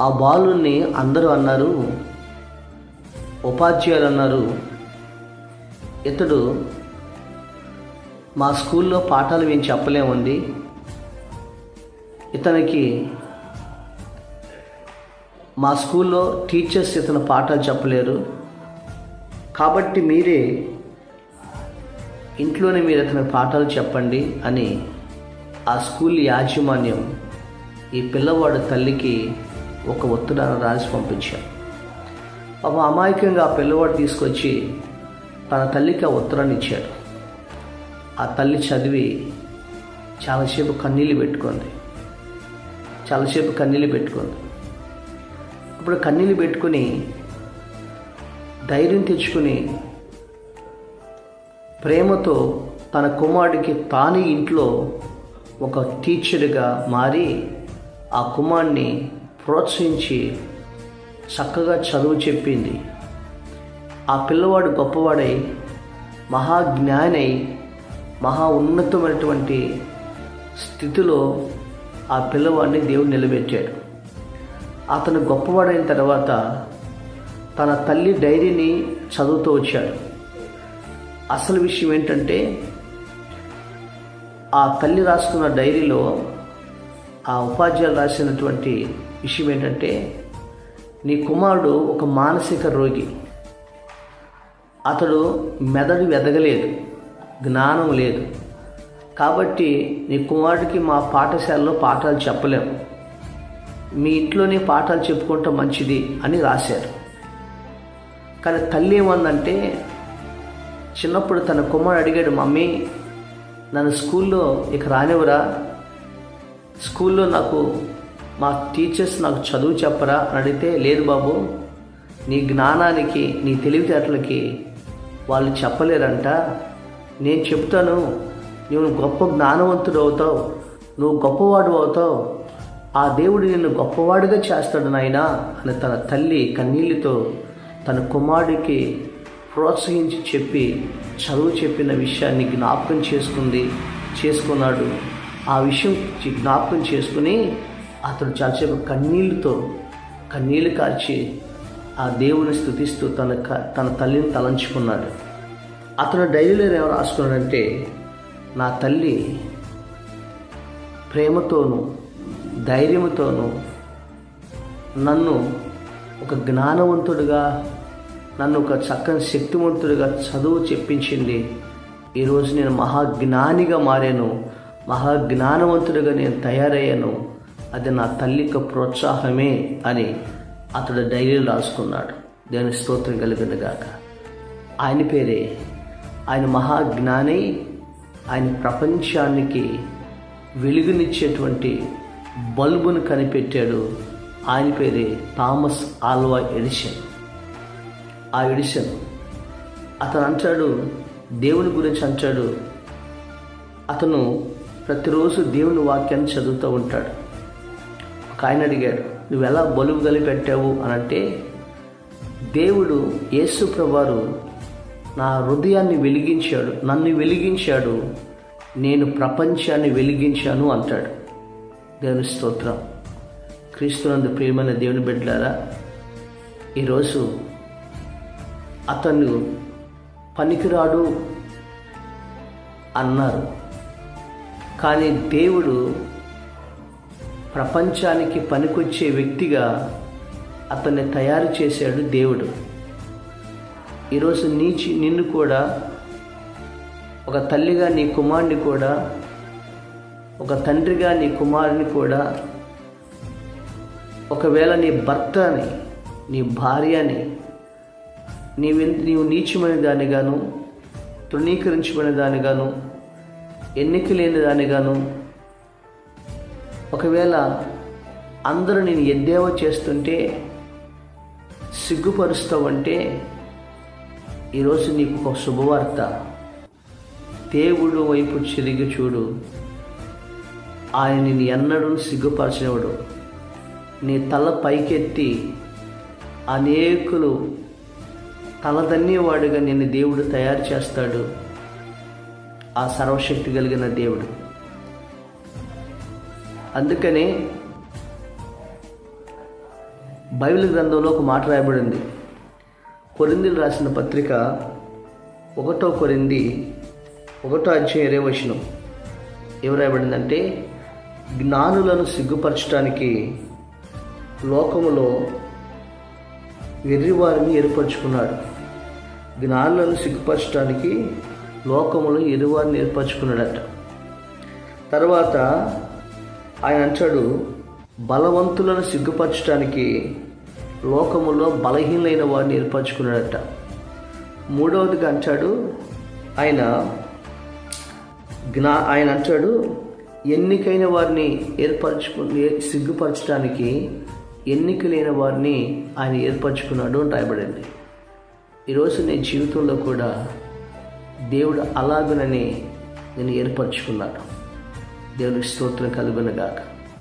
ఆ బాలుని అందరూ అన్నారు. ఉపాధ్యాయులు అన్నారు ఇతడు మా స్కూల్లో పాఠాలు మేము చెప్పలేమండి. ఇతనికి మా స్కూల్లో టీచర్స్ ఇతను పాఠాలు చెప్పలేరు. కాబట్టి మీరే ఇంట్లోనే మీరు ఇతనికి పాఠాలు చెప్పండి అని ఆ స్కూల్ యాజమాన్యం ఈ పిల్లవాడు తల్లికి ఒక ఒత్తిడాన్ని రాసి పంపించాడు పాప అమాయకంగా ఆ పిల్లవాడు తీసుకొచ్చి తన తల్లికి ఆ ఉత్తరాన్ని ఇచ్చాడు. ఆ తల్లి చదివి చాలాసేపు కన్నీళ్ళు పెట్టుకుంది. చాలాసేపు కన్నీళ్ళు పెట్టుకుంది. ఇప్పుడు కన్నీళ్ళు పెట్టుకుని ధైర్యం తెచ్చుకుని ప్రేమతో తన కుమారుడికి తాను ఇంట్లో ఒక టీచర్గా మారి ఆ కుమారుడిని ప్రోత్సహించి చక్కగా చదువు చెప్పింది. ఆ పిల్లవాడు గొప్పవాడై మహాజ్ఞానై మహా ఉన్నతమైనటువంటి స్థితిలో ఆ పిల్లవాడిని దేవుడు నిలబెట్టాడు. అతను గొప్పవాడైన తర్వాత తన తల్లి డైరీని చదువుతూ వచ్చాడు. అసలు విషయం ఏంటంటే ఆ తల్లి రాసుకున్న డైరీలో ఆ ఉపాధ్యాయులు రాసినటువంటి విషయం ఏంటంటే నీ కుమారుడు ఒక మానసిక రోగి. అతడు మెదడు వెదగలేదు జ్ఞానం లేదు. కాబట్టి నీ కుమారుడికి మా పాఠశాలలో పాఠాలు చెప్పలేము మీ ఇంట్లోనే పాఠాలు చెప్పుకుంటే మంచిది అని రాశారు. కానీ తల్లి ఏమందంటే చిన్నప్పుడు తన కుమారుడు అడిగాడు మమ్మీ నన్ను స్కూల్లో ఇక రానివరా స్కూల్లో నాకు మా టీచర్స్ నాకు చదువు చెప్పరా? అని అడిగితే లేదు బాబు నీ జ్ఞానానికి నీ తెలివితేటలకి వాళ్ళు చెప్పలేరంట. నేను చెప్తాను నువ్వు గొప్ప జ్ఞానవంతుడు అవుతావు నువ్వు గొప్పవాడు అవుతావు. ఆ దేవుడు నిన్ను గొప్పవాడిగా చేస్తాడు నాయనా అని తన తల్లి కన్నీళ్ళతో తన కుమారుడికి ప్రోత్సహించి చెప్పి చదువు చెప్పిన విషయాన్ని జ్ఞాపకం చేసుకుంది చేసుకున్నాడు. ఆ విషయం జ్ఞాపకం చేసుకుని అతడు చాలాసేపు కన్నీళ్ళతో కన్నీళ్ళు కార్చి ఆ దేవుని స్థుతిస్తూ తన క- తన తల్లిని తలంచుకున్నాడు. అతను డైరీలో ఏమో రాసుకున్నాడంటే నా తల్లి ప్రేమతోనూ ధైర్యంతోనూ నన్ను ఒక జ్ఞానవంతుడిగా నన్ను ఒక చక్కని శక్తివంతుడిగా చదువు చెప్పించింది. ఈరోజు నేను మహాజ్ఞానిగా మారాను మహాజ్ఞానవంతుడిగా నేను తయారయ్యాను. అది నా తల్లికి ప్రోత్సాహమే అని అతడు డైరీలో రాసుకున్నాడు. దేవుని స్తోత్రం కలిగిన గాక. ఆయన పేరే ఆయన మహాజ్ఞాని ఆయన ప్రపంచానికి వెలుగునిచ్చేటువంటి బల్బును కనిపెట్టాడు. ఆయన పేరే థామస్ ఆల్వా ఎడిషన్ ఆ ఎడిషన్ అతను అంటాడు దేవుని గురించి అంటాడు. అతను ప్రతిరోజు దేవుని వాక్యాన్ని చదువుతూ ఉంటాడు. ఒక ఆయన అడిగాడు నువ్వు ఎలా బలుగు కలిపెట్టావు అని అంటే దేవుడు యేసు నా హృదయాన్ని వెలిగించాడు నన్ను వెలిగించాడు నేను ప్రపంచాన్ని వెలిగించాను అంటాడు. దేవుని స్తోత్రం. క్రీస్తునందు ప్రియమైన దేవుని బిడ్డారా ఈరోజు అతను పనికిరాడు అన్నారు. కానీ దేవుడు ప్రపంచానికి పనికొచ్చే వ్యక్తిగా అతన్ని తయారు చేశాడు దేవుడు. ఈరోజు నీచి నిన్ను కూడా ఒక తల్లిగా నీ కుమారుని కూడా ఒక తండ్రిగా నీ కుమారుని కూడా ఒకవేళ నీ భర్తని నీ భార్యని నీవు నీవు నీచమైన దానిగాను తృణీకరించబడిన దానిగాను ఎన్నిక లేని దానిగాను ఒకవేళ అందరూ నేను ఎద్దేవా చేస్తుంటే సిగ్గుపరుస్తావంటే ఈరోజు నీకు ఒక శుభవార్త. దేవుడు వైపు చిరిగి చూడు. ఆయన ఎన్నడూ సిగ్గుపరచినవాడు నీ తల పైకెత్తి అనేకులు తలదన్నేవాడుగా నిన్ను దేవుడు తయారు చేస్తాడు. ఆ సర్వశక్తి కలిగిన దేవుడు. అందుకనే బైబిల్ గ్రంథంలో ఒక మాట రాయబడింది. కొరిందులు రాసిన పత్రిక ఒకటో కొరింది ఒకటో అధ్యాయం ఇరవై వచనం. ఏమి రాయబడిందంటే జ్ఞానులను సిగ్గుపరచడానికి లోకములో వెర్రివారిని ఏర్పరచుకున్నాడు. జ్ఞానులను సిగ్గుపరచడానికి లోకములో ఎరువారిని ఏర్పరచుకున్నాడట. తర్వాత ఆయన అంటాడు బలవంతులను సిగ్గుపరచడానికి లోకములో బలహీనైన వారిని ఏర్పరచుకున్నాడట. మూడవదిగా అంటాడు ఆయన జ్ఞా ఆయన అంటాడు ఎన్నికైన వారిని ఏర్పరచుకు సిగ్గుపరచడానికి ఎన్నిక లేని వారిని ఆయన ఏర్పరచుకున్నాడు అని రాయబడింది. ఈరోజు నేను జీవితంలో కూడా దేవుడు అలాగునని నేను ఏర్పరచుకున్నాడు దేవునికి స్తోత్రం కలుగునగాక